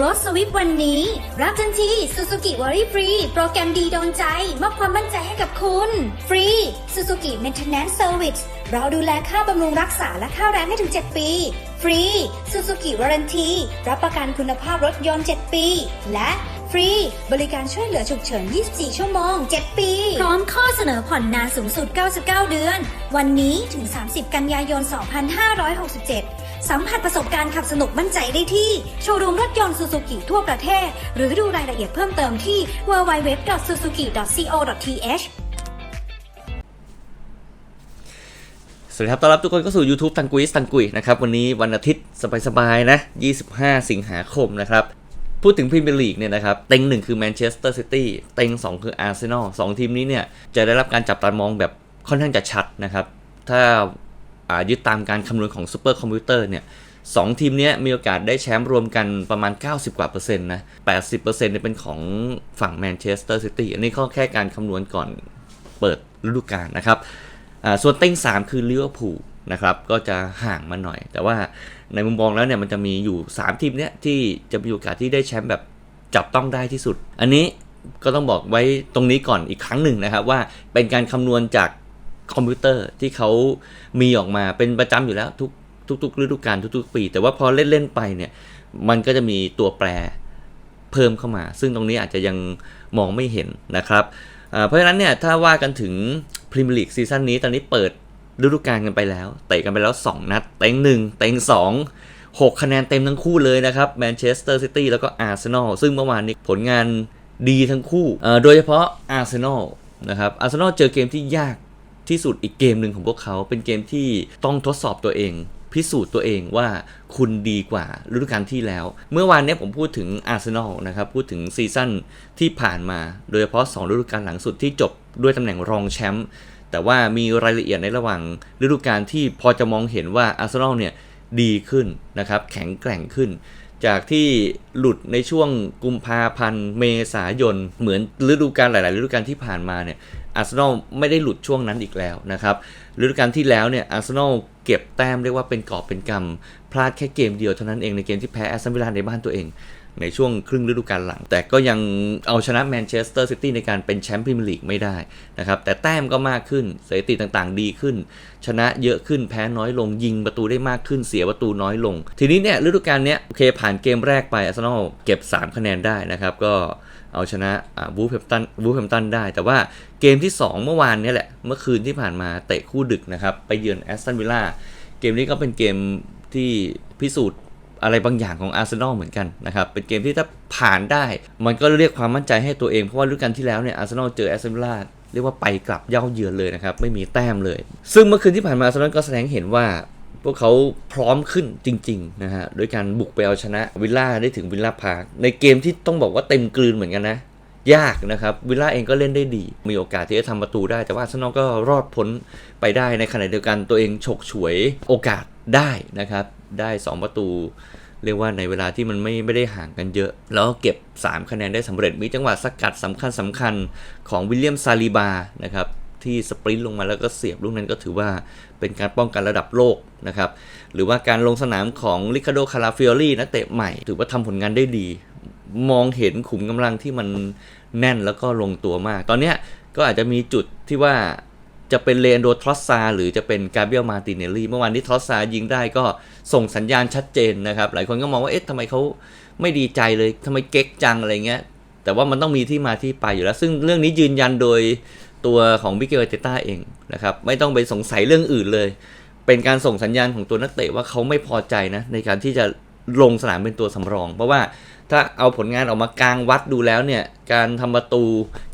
รถสวิฟวันนี้ รับทันที Suzuki w a r r y Free โปรแกรมดีโดนใจ มอบความมั่นใจให้กับคุณ ฟรี Suzuki Maintenance Service เราดูแลค่าบำรุงรักษาและค่าแรงให้ถึง 7 ปี ฟรี Suzuki Warranty รับประกันคุณภาพรถยนต์ 7 ปี และฟรี บริการช่วยเหลือฉุกเฉิน 24 ชั่วโมง 7 ปี พร้อมข้อเสนอผ่อนนานสูงสุด 99 เดือน วันนี้ถึง 30 กันยายน 2567 สัมผัสประสบการณ์ขับสนุกมั่นใจได้ที่ โชว์รูมรถยนต์ซูซูกิทั่วประเทศ หรือดูรายละเอียดเพิ่มเติมที่ www.suzuki.co.th สวัสดีครับต้อนรับทุกคนเข้าสู่ YouTube ตังกุยสตังกุยนะครับ วันนี้วันอาทิตย์สบายๆนะ 25 สิงหาคมนะครับ พูดถึงพรีเมียร์ลีกเนี่ยนะครับ เต็งหนึ่งคือแมนเชสเตอร์ซิตี้เต็งสองคืออาร์เซนอลสองทีมนี้เนี่ย จะได้รับการจับตามองแบบค่อนข้างจะชัดนะครับ ถ้า ยึดตามการคำนวณของซูเปอร์คอมพิวเตอร์เนี่ยสองทีมนี้มีโอกาสได้แชมป์รวมกันประมาณ 90 กว่าเปอร์เซ็นต์นะ80%เนี่ยเป็นของฝั่งแมนเชสเตอร์ซิตี้อันนี้ก็แค่การคำนวณก่อนเปิดฤดูกาลนะครับส่วนเต็ง3 คือลิเวอร์พูลนะครับก็จะห่างมาหน่อย แต่ว่าในมุมมองแล้วเนี่ยมันจะมีอยู่ 3 ทีมเนี้ยที่จะมีโอกาสที่ได้แชมป์แบบจับต้องได้ที่สุด อันนี้ก็ต้องบอกไว้ตรงนี้ก่อนอีกครั้งหนึ่งนะครับว่าเป็นการคำนวณจาก คอมพิวเตอร์ที่เขามีออกมาเป็นประจำอยู่แล้วทุกทุกๆฤดูกาลทุกๆ ปี แต่ว่าพอเล่น ๆ ไปเนี่ย มันก็จะมีตัวแปรเพิ่มเข้ามา ซึ่งตรงนี้อาจจะยังมองไม่เห็นนะครับ เพราะฉะนั้นเนี่ยถ้าว่ากันถึงพรีเมียร์ลีกซีซั่นนี้ตอนนี้เปิดฤดูกาลกันไปแล้ว เตะกันไปแล้ว 2 นัด เต็งหนึ่งเต็งสองหกคะแนนเต็มทั้งคู่เลยนะครับแมนเชสเตอร์ซิตี้แล้วก็อาร์เซนอลซึ่งเมื่อวานนี้ผลงานดีทั้งคู่ โดยเฉพาะอาร์เซนอลนะครับอาร์เซนอลเจอเกมที่ยาก ที่สุดอีกเกมหนึ่งของพวกเขา เป็นเกมที่ต้องทดสอบตัวเอง พิสูจน์ตัวเองว่าคุณดีกว่าฤดูกาลที่แล้ว เมื่อวานนี้ผมพูดถึงอาร์เซนอลนะครับ พูดถึงซีซั่นที่ผ่านมา โดยเฉพาะ 2 ฤดูกาลหลังสุดที่จบด้วยตำแหน่งรองแชมป์แต่ว่ามีรายละเอียดในระหว่างฤดูกาลที่พอจะมองเห็นว่าอาร์เซนอลเนี่ยดีขึ้นนะครับแข็งแกร่งขึ้น จากที่หลุดในช่วงกุมภาพันธ์เมษายน เหมือนฤดูกาลหลาย ๆ ฤดูกาลที่ผ่านมาเนี่ย อาร์เซนอลไม่ได้หลุดช่วงนั้นอีกแล้วนะครับฤดูกาลที่แล้วเนี่ยอาร์เซนอลเก็บแต้มเรียกว่าเป็นกอบเป็นกำพลาดแค่เกมเดียวเท่านั้นเองในเกมที่แพ้แอสตันวิลล่าในบ้านตัวเองในช่วงครึ่งฤดูกาลหลัง แต่ก็ยังเอาชนะแมนเชสเตอร์ซิตี้ในการเป็นแชมป์พรีเมียร์ลีกไม่ได้นะครับ แต่แต้มก็มากขึ้นสถิติต่างๆ ดีขึ้น ชนะเยอะขึ้นแพ้น้อยลง ยิงประตูได้มากขึ้นเสียประตูน้อยลง ทีนี้เนี่ยฤดูกาลเนี้ยโอเคผ่านเกมแรกไปอาร์เซนอลเก็บ 3 คะแนนได้นะครับ ก็ เอาชนะวูฟแฮมตันวูฟแฮมตันได้ แต่ว่าเกมที่ 2 เมื่อวานเนี้แหละ เมื่อคืนที่ผ่านมาเตะคู่ดึกนะครับ ไปเยือนแอสตันวิลล่าเกมนี้ก็เป็นเกมที่พิสูจน์อะไรบางอย่างของอาร์เซนอลเหมือนกันนะครับ เป็นเกมที่ถ้าผ่านได้ มันก็เรียกความมั่นใจให้ตัวเอง เพราะว่าฤดูกาลที่แล้วเนี่ยอาร์เซนอลเจอแอสตันวิลล่าเรียกว่าไปกลับเย่าเยือนเลยนะครับ ไม่มีแต้มเลย ซึ่งเมื่อคืนที่ผ่านมาอาร์เซนอลก็แสดงเห็นว่า พวกเขาพร้อมขึ้นจริงๆนะฮะโดยการบุกไปเอาชนะวิลล่าได้ถึงวิลล่าพาร์คในเกมที่ต้องบอกว่าเต็มกลืนเหมือนกันนะ ยากนะครับวิลล่าเองก็เล่นได้ดี มีโอกาสที่จะทำประตูได้ แต่ว่าอาร์เซนอลก็รอดพ้นไปได้ในขณะเดียวกันตัวเองฉกฉวยโอกาสได้นะครับ ได้ 2 ประตู เรียกว่าในเวลาที่มันไม่ไม่ได้ห่างกันเยอะ แล้วก็เก็บ 3 คะแนนได้สำเร็จมีจังหวะสกัดสำคัญสำคัญของวิลเลียมซาลิบานะครับ ที่สปรินต์ลงมาแล้วก็เสียบลูกนั้นก็ถือว่าเป็นการป้องกันระดับโลกนะครับ หรือว่าการลงสนามของลิคาโดคาราฟิโอลีนักเตะใหม่ ถือว่าทำผลงานได้ดี มองเห็นขุมกำลังที่มันแน่นแล้วก็ลงตัวมาก ตอนเนี้ยก็อาจจะมีจุดที่ว่าจะเป็นเลนโดทรอสซาหรือจะเป็นกาเบรียลมาติเนลลี่ เมื่อวานที่ทรอสซายิงได้ก็ส่งสัญญาณชัดเจนนะครับ หลายคนก็มองว่าเอ๊ะทำไมเขาไม่ดีใจเลยทำไมเก๊กจังอะไรเงี้ยแต่ว่ามันต้องมีที่มาที่ไปอยู่แล้ว ซึ่งเรื่องนี้ยืนยันโดย ตัวของบิเกลเตต้าเองนะครับไม่ต้องไปสงสัยเรื่องอื่นเลย เป็นการส่งสัญญาณของตัวนักเตะว่าเขาไม่พอใจนะในการที่จะลงสนามเป็นตัวสำรอง เพราะว่าถ้าเอาผลงานออกมากลางวัดดูแล้วเนี่ยการทำประตู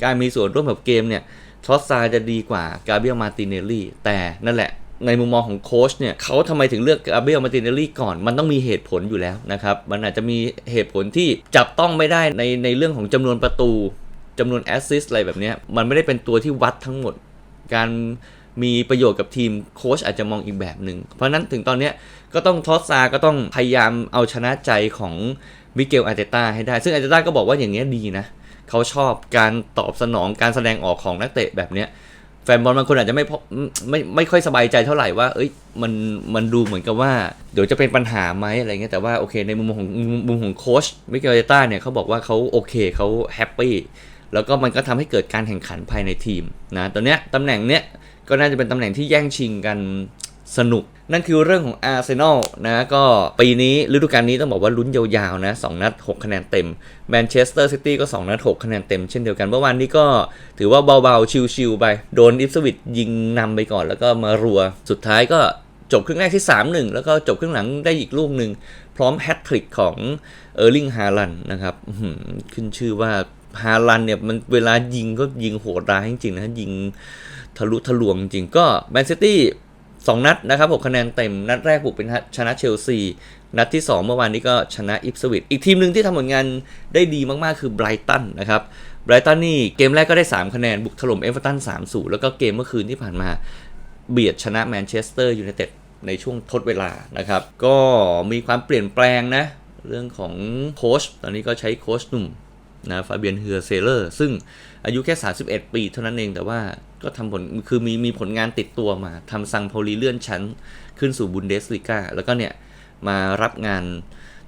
การมีส่วนร่วมกับเกมเนี่ยทอสซาจะดีกว่ากาเบียลมาติเนลลี่แต่นั่นแหละในมุมมองของโค้ชเนี่ยเขาทำไมถึงเลือกกาเบียลมาติเนลลี่ก่อน มันต้องมีเหตุผลอยู่แล้วนะครับ มันอาจจะมีเหตุผลที่จับต้องไม่ได้ในในเรื่องของจำนวนประตู จำนวนแอสซิสต์อะไรแบบนี้มันไม่ได้เป็นตัวที่วัดทั้งหมด การมีประโยชน์กับทีมโค้ชอาจจะมองอีกแบบหนึ่งเพราะนั้นถึงตอนนี้ก็ต้องทอสซาก็ต้องพยายามเอาชนะใจของมิเกลอาร์เตต้าให้ได้ ซึ่งอาร์เตต้าก็บอกว่าอย่างเงี้ดีนะ เขาชอบการตอบสนองการแสดงออกของนักเตะแบบเนี้ยแฟนบอลบางคนอาจจะไม่พอไม่ไม่ค่อยสบายใจเท่าไหร่ว่า เอ้ยมันมันดูเหมือนกับว่า เดี๋ยวจะเป็นปัญหาไหมอะไรเงี้ยแต่ว่าโอเคในมุมของมุมของโค้ชมิเกลเตต้าเนี่ยเขาบอกว่าเขาโอเคเขาแฮปปี้ แล้วก็มันก็ทำให้เกิดการแข่งขันภายในทีมนะตอนเนี้ยตำแหน่งเนี้ยก็น่าจะเป็นตำแหน่งที่แย่งชิงกันสนุก นั่นคือเรื่องของอาร์เซนอลนะก็ปีนี้ฤดูกาลนี้ต้องบอกว่าลุ้นยาวๆนะ2นัด 6 คะแนนเต็มแมนเชสเตอร์ซิตี้ก็ 2 นัด 6 คะแนนเต็มเช่นเดียวกันเมื่อวานนี้ก็ถือว่าเบาๆ ชิลๆไป โดนอิฟสวิตยิงนำไปก่อนแล้วก็มารัวสุดท้ายก็ จบครึ่งแรกที่ 3-1 แล้วก็จบครึ่งหลังได้อีกลูกหนึ่ง พร้อมแฮตทริกของเออร์ลิงฮาลันนะครับขึ้นชื่อว่าฮาลันเนี่ยมันเวลายิงก็ยิงโหดร้ายจริงๆนะยิงทะลุทะลวงจริงก็แมนซิตี้สองนัดนะครับ6คะแนนเต็ม นัดแรกบุกเป็นชนะเชลซี นัดที่ 2 เมื่อวานนี้ก็ชนะอิฟสวิตอีกทีมหนึ่งที่ทำผลงานได้ดีมากๆ คือไบรตันนะครับไบรตันนี่เกมแรกก็ได้ 3 คะแนน บุกถล่มเอเวอร์ตัน3 0 แล้วก็เกมเมื่อคืนที่ผ่านมา เบียดชนะแมนเชสเตอร์ยูไนเต็ดในช่วงทดเวลานะครับ ก็มีความเปลี่ยนแปลงนะ เรื่องของโค้ชตอนนี้ก็ใช้โค้ชหนุ่มนะฟาเบียนเฮือเซเลอร์ซึ่งอายุแค่ 31 ปีเท่านั้นเองแต่ว่าก็ทำผลคือมีมีผลงานติดตัวมาทำซังโพลีเลื่อนชั้นขึ้นสู่บุนเดสลิก้าแล้วก็เนี่ย มารับงาน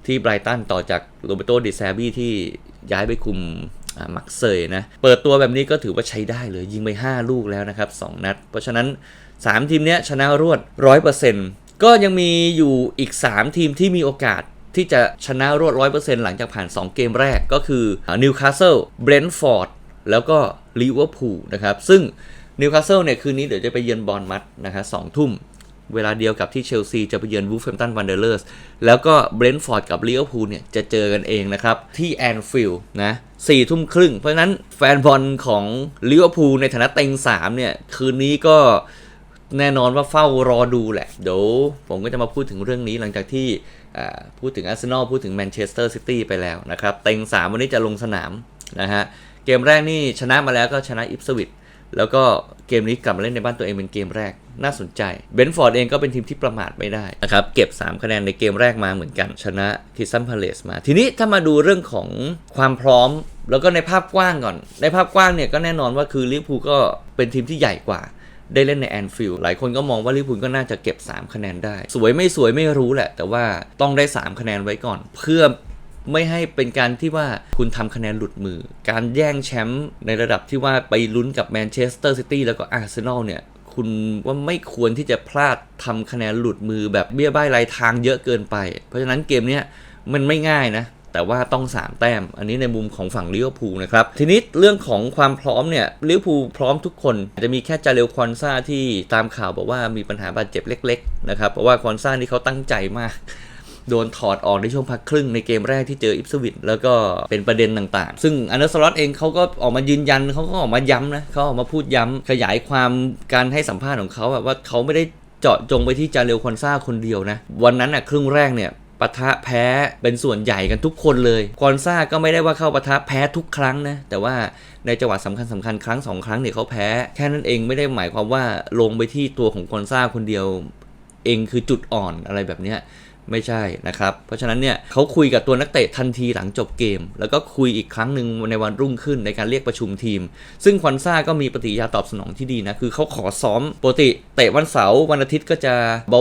ที่ไบรตันต่อจากโรเบโตดิแซบี้ที่ย้ายไปคุมมักเซยนะ เปิดตัวแบบนี้ก็ถือว่าใช้ได้เลย ยิงไป 5 ลูกแล้วนะครับ 2 นัด เพราะฉะนั้น 3 ทีมเนี้ยชนะรวด 100%ก็ยังมีอยู่อีก 3 ทีมที่มีโอกาสที่จะชนะรวด 100%หลังจากผ่าน 2 เกมแรกก็คือนิวคาสเซิลเบรนท์ฟอร์ดแล้วก็ลิเวอร์พูลนะครับ ซึ่งนิวคาสเซิลเนี่ยคืนนี้เดี๋ยวจะไปเยือนบอลมัดนะครับสองทุ่มเวลาเดียวกับที่เชลซีจะไปเยือนวูฟแฮมตันวันเดอร์เลอร์สแล้วก็เบรนท์ฟอร์ดกับลิเวอร์พูลเนี่ยจะเจอกันเองนะครับ ที่แอนฟิลด์นะสี่ทุ่มครึ่ง เพราะฉะนั้นแฟนบอลของลิเวอร์พูลในฐานะเต็ง3เนี่ยคืนนี้ก็ แน่นอนว่าเฝ้ารอดูแหละ เดี๋ยวผมก็จะมาพูดถึงเรื่องนี้หลังจากที่พูดถึงอาร์เซนอลพูดถึงแมนเชสเตอร์ซิตี้ไปแล้วนะครับ เต็ง 3 วันนี้จะลงสนามนะฮะ เกมแรกนี่ชนะมาแล้วก็ชนะอิฟสวิตแล้วก็เกมนี้กลับมาเล่นในบ้านตัวเองเป็นเกมแรกน่าสนใจเบนฟอร์ดเองก็เป็นทีมที่ประมาทไม่ได้นะครับ เก็บ 3 คะแนนในเกมแรกมาเหมือนกันชนะคิซัมพาเลสมา ทีนี้ถ้ามาดูเรื่องของความพร้อม แล้วก็ในภาพกว้างก่อน ในภาพกว้างเนี่ยก็แน่นอนว่าคือลิเวอร์พูลก็เป็นทีมที่ใหญ่กว่า ได้เล่นในแอนฟิลด์หลายคนก็มองว่าลิเวอร์พูลก็น่าจะเก็บ 3 คะแนนได้ สวยไม่สวยไม่รู้แหละ แต่ว่าต้องได้ 3 คะแนนไว้ก่อน เพื่อไม่ให้เป็นการที่ว่าคุณทำคะแนนหลุดมือ การแย่งแชมป์ในระดับที่ว่าไปลุ้นกับแมนเชสเตอร์ซิตี้แล้วก็อาร์เซนอลเนี่ย คุณว่าไม่ควรที่จะพลาดทำคะแนนหลุดมือแบบเบี้ยบ้ายลายทางเยอะเกินไป เพราะฉะนั้นเกมเนี้ยมันไม่ง่ายนะ แต่ว่าต้อง 3 แต้ม อันนี้ในมุมของฝั่งลิเวอร์พูลนะครับ ทีนี้เรื่องของความพร้อมเนี่ยลิเวอร์พูลพร้อมทุกคน จะมีแค่จาเรลควอนซ่าที่ตามข่าวบอกว่ามีปัญหาบาดเจ็บเล็กๆนะครับ เพราะว่าควอนซ่านี่เขาตั้งใจมากโดนถอดออกในช่วงพักครึ่งในเกมแรกที่เจออิปสวิตแล้วก็เป็นประเด็นต่างๆ ซึ่งอันเดอร์สล็อตเองเขาก็ออกมายืนยันเขาก็ออกมาย้ำนะเขาออกมาพูดย้ำขยายความการให้สัมภาษณ์ของเขาแบบว่าเขาไม่ได้เจาะจงไปที่จาเรลควอนซ่าคนเดียวนะ วันนั้นอะครึ่งแรกเนี่ย ปะทะแพ้เป็นส่วนใหญ่กันทุกคนเลยควอนซ่าก็ไม่ได้ว่าเข้าปะทะแพ้ทุกครั้งนะ แต่ว่าในจังหวะสำคัญสำคัญครั้งสองครั้งเนี่ยเขาแพ้แค่นั้นเองไม่ได้หมายความว่าลงไปที่ตัวของควอนซ่าคนเดียว เองคือจุดอ่อนอะไรแบบเนี้ย ไม่ใช่นะครับ เพราะฉะนั้นเนี่ยเขาคุยกับตัวนักเตะทันทีหลังจบเกม แล้วก็คุยอีกครั้งหนึ่งในวันรุ่งขึ้นในการเรียกประชุมทีม ซึ่งควันซ่าก็มีปฏิกิริยาตอบสนองที่ดีนะ คือเขาขอซ้อมปกติเตะวันเสาร์วันอาทิตย์ก็จะ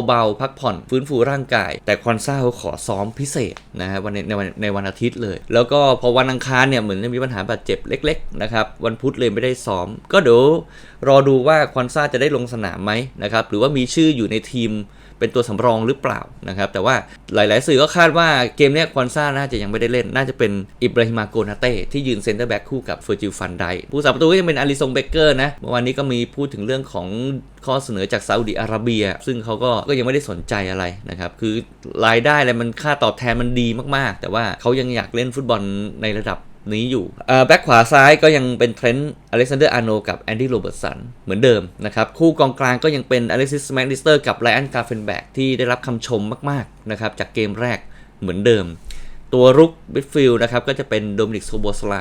เบาๆ พักผ่อนฟื้นฟูร่างกาย แต่ควันซ่าเขาขอซ้อมพิเศษนะฮะวันในวันในวันอาทิตย์เลย แล้วก็พอวันอังคารเนี่ยเหมือนจะมีปัญหาบาดเจ็บเล็กๆนะครับวันพุธเลยไม่ได้ซ้อม ก็เดี๋ยวรอดูว่าควันซ่าจะได้ลงสนามไหมนะครับหรือว่ามีชื่ออยู่ในทีม เป็นตัวสำรองหรือเปล่านะครับแต่ว่าหลาย ๆ สื่อก็คาดว่าเกมนี้ควอนซ่าน่าจะยังไม่ได้เล่น น่าจะเป็นอิบราฮิมาโกนาเต้ที่ยืนเซนเตอร์แบ็กคู่กับเฟอร์จิลฟันไดผู้สาประตูก็ยังเป็นอาริซงเบเกอร์นะเมื่อวานนี้ก็มีพูดถึงเรื่องของข้อเสนอจากซาอุดิอาระเบีย ซึ่งเขาก็ก็ยังไม่ได้สนใจอะไรนะครับคือรายได้อะไรมันค่าตอบแทนมันดีมาก ๆ แต่ว่าเขายังอยากเล่นฟุตบอลในระดับ นี้อยู่แบ็คขวาซ้ายก็ยังเป็นเทรนต์อเล็กซานเดอร์อาร์โนกับแอนดี้โรเบิร์ตสันเหมือนเดิมนะครับ คู่กองกลางก็ยังเป็นอเล็กซิสแมกนิสเตอร์กับไลอันกาเฟนแบกที่ได้รับคำชมมากๆนะครับจากเกมแรกเหมือนเดิม ตัวรุกบิดฟิลนะครับก็จะเป็นโดมินิกโซโบสไล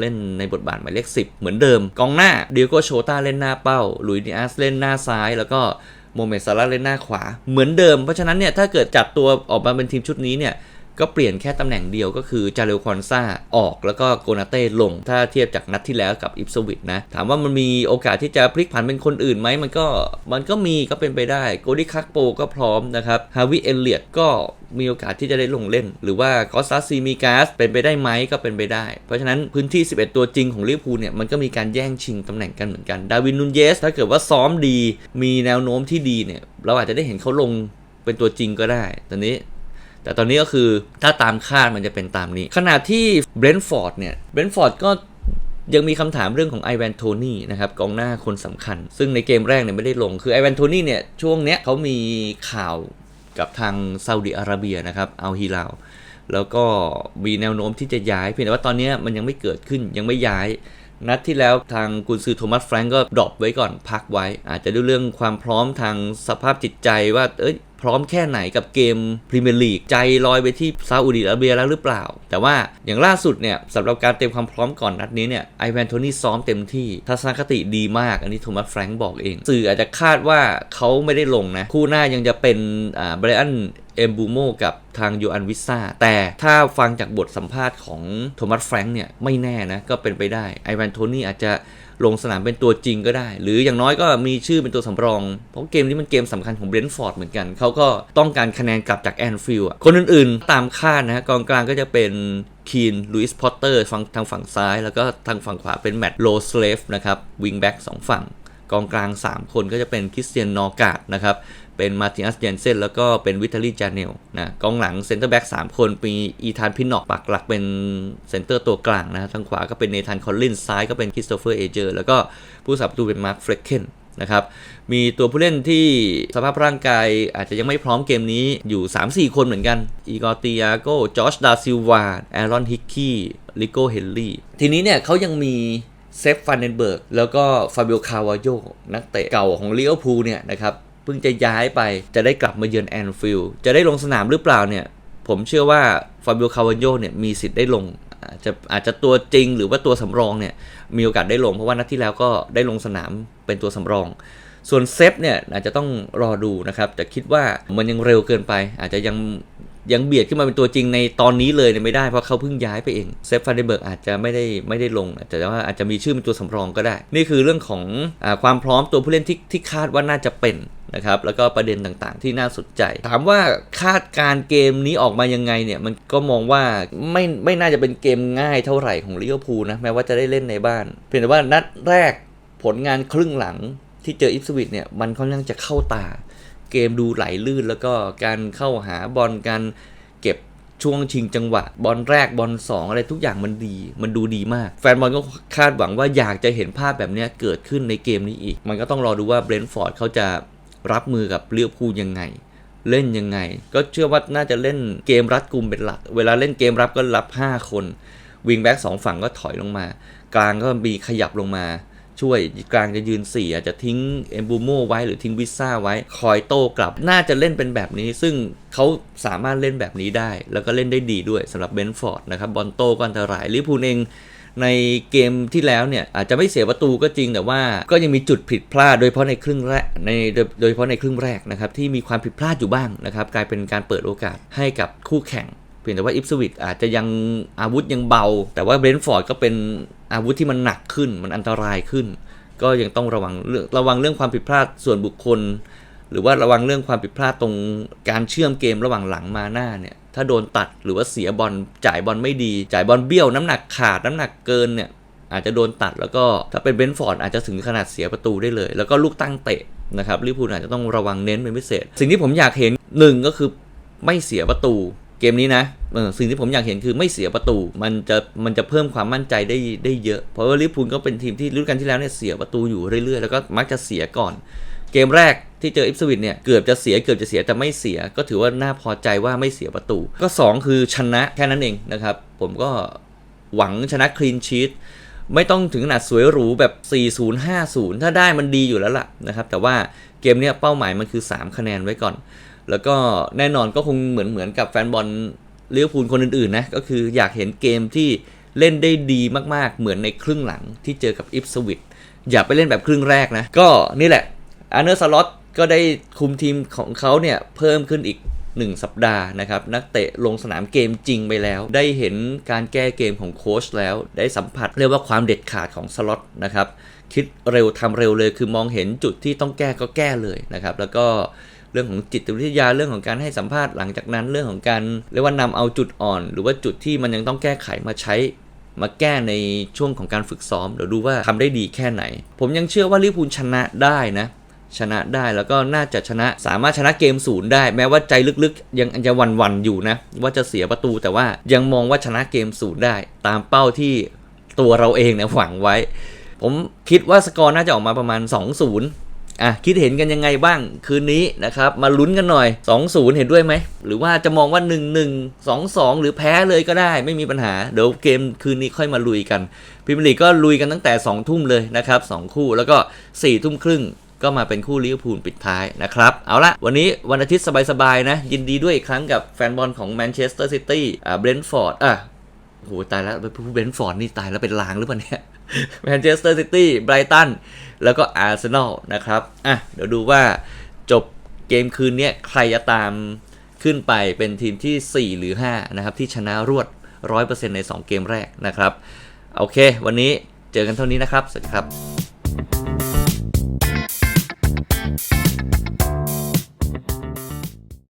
เล่นในบทบาทหมายเลข10 เหมือนเดิม กองหน้าเดียโกโชตาเล่นหน้าเป้าลุยดิอาสเล่นหน้าซ้าย แล้วก็โมเมสซาร่าเล่นหน้าขวาเหมือนเดิมเพราะฉะนั้นเนี่ยถ้าเกิดจัดตัวออกมาเป็นทีมชุดนี้เนี่ย ก็เปลี่ยนแค่ตำแหน่งเดียวก็คือจาเรลคอนซาออกแล้วก็โกนาเต้ลง ถ้าเทียบจากนัดที่แล้วกับอิปสวิตนะ ถามว่ามันมีโอกาสที่จะพลิกผันเป็นคนอื่นไหมมันก็มันก็มีก็เป็นไปได้โกดิคักโปก็พร้อมนะครับฮาวิเอเลียตก็มีโอกาสที่จะได้ลงเล่น หรือว่ากอสซาซีมีกาสเป็นไปได้ไหมก็เป็นไปได้ เพราะฉะนั้นพื้นที่ 11 ตัวจริงของลิเวอร์พูลเนี่ยมันก็มีการแย่งชิงตำแหน่งกันเหมือนกันดาวินนูนเยสถ้าเกิดว่าซ้อมดี มีแนวโน้มที่ดีเนี่ยเราอาจจะได้เห็นเขาลงเป็นตัวจริงก็ได้ ตอนนี้ แต่ตอนนี้ก็คือถ้าตามคาดมันจะเป็นตามนี้ ขณะที่เบรนท์ฟอร์ดเนี่ยเบรนท์ฟอร์ดก็ยังมีคำถามเรื่องของไอแวนโทนี่นะครับกองหน้าคนสำคัญ ซึ่งในเกมแรกเนี่ยไม่ได้ลงคือไอแวนโทนี่เนี่ยช่วงเนี้ยเขามีข่าวกับทางซาอุดิอาระเบียนะครับเอาฮิลาวแล้วก็มีแนวโน้มที่จะย้าย เพียงแต่ว่าตอนนี้มันยังไม่เกิดขึ้นยังไม่ย้าย นัดที่แล้วทางกุนซือโทมัสแฟรงก์ก็ดรอปไว้ก่อนพักไว้ อาจจะด้วยเรื่องความพร้อมทางสภาพจิตใจว่าเอ้ย พร้อมแค่ไหนกับเกมพรีเมียร์ลีกใจลอยไปที่ซาอุดิอาระเบียแล้วหรือเปล่า แต่ว่าอย่างล่าสุดเนี่ยสำหรับการเตรียมความพร้อมก่อนนัดนี้เนี่ยไอแวนโทนี่ซ้อมเต็มที่ทัศนคติดีมากอันนี้โทมัสแฟรงก์บอกเอง สื่ออาจจะคาดว่าเขาไม่ได้ลงนะ คู่หน้ายังจะเป็นอ่าไบรอันเอมบูโมกับทางโยอันวิซ่าแต่ถ้าฟังจากบทสัมภาษณ์ของโทมัสแฟรงค์เนี่ยไม่แน่นะก็เป็นไปได้ไอแวนโทนี่อาจจะ ลงสนามเป็นตัวจริงก็ได้ หรืออย่างน้อยก็มีชื่อเป็นตัวสำรอง เพราะเกมนี้มันเกมสำคัญของเบรนท์ฟอร์ดเหมือนกัน เขาก็ต้องการคะแนนกลับจากแอนฟิลด์คนอื่นๆ ตามคาดนะกองกลางก็จะเป็นคีนลุยส์พอตเตอร์ฝั่งทางฝั่งซ้าย แล้วก็ทางฝั่งขวาเป็นแมตต์โลสเลฟนะครับวิงแบ็กสองฝั่ง กองกลาง 3 คนก็จะเป็นคริสเตียนนอร์กาดนะครับ เป็นมาร์ตินัสเจนเซนแล้วก็เป็นวิทาลีจานเนลนะกองหลังเซนเตอร์แบ็ก3คนมีอีธานพินนอกปักหลักเป็นเซนเตอร์ตัวกลางนะทางขวาก็เป็นเนธานคอลลินซ้ายก็เป็นคริสโตเฟอร์เอเจอร์แล้วก็ผู้สับประตูเป็นมาร์คเฟรเคนนะครับมีตัวผู้เล่นที่สภาพร่างกายอาจจะยังไม่พร้อมเกมนี้อยู่ 3-4 คนเหมือนกัน อีกอร์ติอาโกจอชดาซิลวาแอรอนฮิกกี้ลิโกเฮนรี่ทีนี้เนี่ยเขายังมีเซฟฟันเดนเบิร์กแล้วก็ฟาบิโอคาวาโยนักเตะเก่าของลิเวอร์พูลเนี่ยนะครับ เพิ่งจะย้ายไปจะได้กลับมาเยือนแอนฟิลด์จะได้ลงสนามหรือเปล่าเนี่ยผมเชื่อว่าฟาบิโอคาวาโยเนี่ยมีสิทธิ์ได้ลงอาจจะอาจจะตัวจริงหรือว่าตัวสำรองเนี่ยมีโอกาสได้ลงเพราะว่านัดที่แล้วก็ได้ลงสนามเป็นตัวสำรอง ส่วนเซฟเนี่ยอาจจะต้องรอดูนะครับแต่คิดว่ามันยังเร็วเกินไป อาจจะยังยังเบียดขึ้นมาเป็นตัวจริงในตอนนี้เลยเนี่ยไม่ได้เพราะเขาเพิ่งย้ายไปเองเซฟฟันเดเบิร์กอาจจะไม่ได้ไม่ได้ลงแต่ว่าอาจจะมีชื่อเป็นตัวสำรองก็ได้ นี่คือเรื่องของอความพร้อมตัวผู้เล่นที่ที่คาดว่าน่าจะเป็น นะครับแล้วก็ประเด็นต่างๆ ที่น่าสนใจ ถามว่าคาดการเกมนี้ออกมายังไงเนี่ยมันก็มองว่าไม่ไม่น่าจะเป็นเกมง่ายเท่าไหร่ของลิเวอร์พูลนะแม้ว่าจะได้เล่นในบ้าน เพียงแต่ว่านัดแรกผลงานครึ่งหลังที่เจออิฟสวิตเนี่ยมันค่อนข้างจะเข้าตา เกมดูไหลลื่นแล้วก็การเข้าหาบอลการเก็บช่วงชิงจังหวะ บอลแรกบอลสองอะไรทุกอย่างมันดี มันดูดีมาก แฟนบอลก็คาดหวังว่าอยากจะเห็นภาพแบบนี้เกิดขึ้นในเกมนี้อีก มันก็ต้องรอดูว่าเบรนท์ฟอร์ดเขาจะ รับมือกับเลี้ยวพูยังไง เล่นยังไง ก็เชื่อว่าน่าจะเล่นเกมรัดกุมเป็นหลัก เวลาเล่นเกมรับก็รับ 5 คนวิงแบ็กสองฝั่งก็ถอยลงมา กลางก็มีขยับลงมาช่วยกลางจะยืน 4 อาจจะทิ้งเอมบูโมไว้หรือทิ้งวิซ่าไว้ คอยโต้กลับน่าจะเล่นเป็นแบบนี้ ซึ่งเขาสามารถเล่นแบบนี้ได้ แล้วก็เล่นได้ดีด้วยสำหรับเบนฟอร์ดนะครับบอลโต้ก็อันตรายลิเวอพูลเอง ในเกมที่แล้วเนี่ยอาจจะไม่เสียประตูก็จริงแต่ว่าก็ยังมีจุดผิดพลาดโดยเฉพาะในครึ่งแรกในโดยเฉพาะในครึ่งแรกนะครับที่มีความผิดพลาดอยู่บ้างนะครับกลายเป็นการเปิดโอกาสให้กับคู่แข่งเพียงแต่ว่าอิฟสวิตอาจจะยังอาวุธยังเบา แต่ว่าเบรนท์ฟอร์ดก็เป็นอาวุธที่มันหนักขึ้น มันอันตรายขึ้น ก็ยังต้องระวังเรื่องระวังเรื่องความผิดพลาดส่วนบุคคล หรือว่าระวังเรื่องความผิดพลาดตรงการเชื่อมเกมระหว่างหลังมาหน้าเนี่ย ถ้าโดนตัดหรือว่าเสียบอลจ่ายบอลไม่ดี จ่ายบอลเบี้ยวน้ำหนักขาดน้ำหนักเกินเนี่ยอาจจะโดนตัดแล้วก็ถ้าเป็นเบนท์ฟอร์ดอาจจะถึงขนาดเสียประตูได้เลย แล้วก็ลูกตั้งเตะนะครับลิเวอร์พูลอาจจะต้องระวังเน้นเป็นพิเศษ สิ่งที่ผมอยากเห็นหนึ่งก็คือไม่เสียประตูเกมนี้นะสิ่งที่ผมอยากเห็นคือไม่เสียประตู มันจะมันจะเพิ่มความมั่นใจได้ได้เยอะ เพราะว่าลิเวอร์พูลก็เป็นทีมที่ฤดูกาลที่แล้วเนี่ยเสียประตูอยู่เรื่อยๆ แล้วก็มักจะเสียก่อน เกมแรก ที่เจออิฟสวิตเนี่ยเกือบจะเสียเกือบจะเสียแต่ไม่เสีย ก็ถือว่าน่าพอใจว่าไม่เสียประตู ก็ 2 คือชนะแค่นั้นเองนะครับ ผมก็หวังชนะคลีนชีตไม่ต้องถึงขนาดสวยหรูแบบ 40 50 ถ้าได้มันดีอยู่แล้วล่ะนะครับแต่ว่าเกมเนี้ยเป้าหมายมันคือ 3 คะแนนไว้ก่อน แล้วก็แน่นอนก็คงเหมือนเหมือนกับแฟนบอลลิเวพูลคนอื่นๆนะก็คืออยากเห็นเกมที่เล่นได้ดีมากๆ เหมือนในครึ่งหลังที่เจอกับอิฟสวิตอย่าไปเล่นแบบครึ่งแรกนะ ก็นี่แหละอาร์เนอร์สล็อต ก็ได้คุมทีมของเขาเนี่ยเพิ่มขึ้นอีก 1 สัปดาห์นะครับ นักเตะลงสนามเกมจริงไปแล้ว ได้เห็นการแก้เกมของโค้ชแล้วได้สัมผัสเรียกว่าความเด็ดขาดของสล็อตนะครับ คิดเร็วทำเร็วเลย คือมองเห็นจุดที่ต้องแก้ก็แก้เลยนะครับ แล้วก็เรื่องของจิตวิทยาเรื่องของการให้สัมภาษณ์หลังจากนั้นเรื่องของการเรียกว่านำเอาจุดอ่อน หรือว่าจุดที่มันยังต้องแก้ไขมาใช้มาแก้ในช่วงของการฝึกซ้อมเดี๋ยวดูว่าทำได้ดีแค่ไหน ผมยังเชื่อว่าลิเวอร์พูลชนะได้นะ ชนะได้แล้วก็น่าจะชนะสามารถชนะเกมศูนย์ได้ แม้ว่าใจลึกๆ ยังจะหวันๆอยู่นะ ว่าจะเสียประตูแต่ว่ายังมองว่าชนะเกมศูนย์ได้ ตามเป้าที่ตัวเราเองเนี่ยหวังไว้ ผมคิดว่าสกอร์น่าจะออกมาประมาณ 2-0อะคิดเห็นกันยังไงบ้างคืนนี้นะครับ มาลุ้นกันหน่อย 2-0 เห็นด้วยไหม หรือว่าจะมองว่า 1-1 2-2 หรือแพ้เลยก็ได้ไม่มีปัญหา เดี๋ยวเกมคืนนี้ค่อยมาลุยกันพรีเมียร์ลีก็ลุยกันตั้งแต่ 2 ทุ่มเลยนะครับ 2 คู่แล้วก็ 4 ทุ่มครึ่ง ก็มาเป็นคู่ลิเวอร์พูลปิดท้ายนะครับ เอาละวันนี้วันอาทิตย์สบายๆนะ ยินดีด้วยอีกครั้งกับแฟนบอลของแมนเชสเตอร์ซิตี้อ่าเบรนท์ฟอร์ดอะโหตายแล้วผู้เบรนท์ฟอร์ดนี่ตายแล้วเป็นลางหรือเปล่าเนี่ยแมนเชสเตอร์ซิตี้ไบรตันแล้วก็อาร์เซนอลนะครับอะเดี๋ยวดูว่าจบเกมคืนนี้ใครจะตามขึ้นไปเป็นทีมที่ 4 หรือ 5 นะครับ ที่ชนะรวด 100%ใน 2 เกมแรกนะครับ โอเค วันนี้เจอกันเท่านี้นะครับ สวัสดีครับ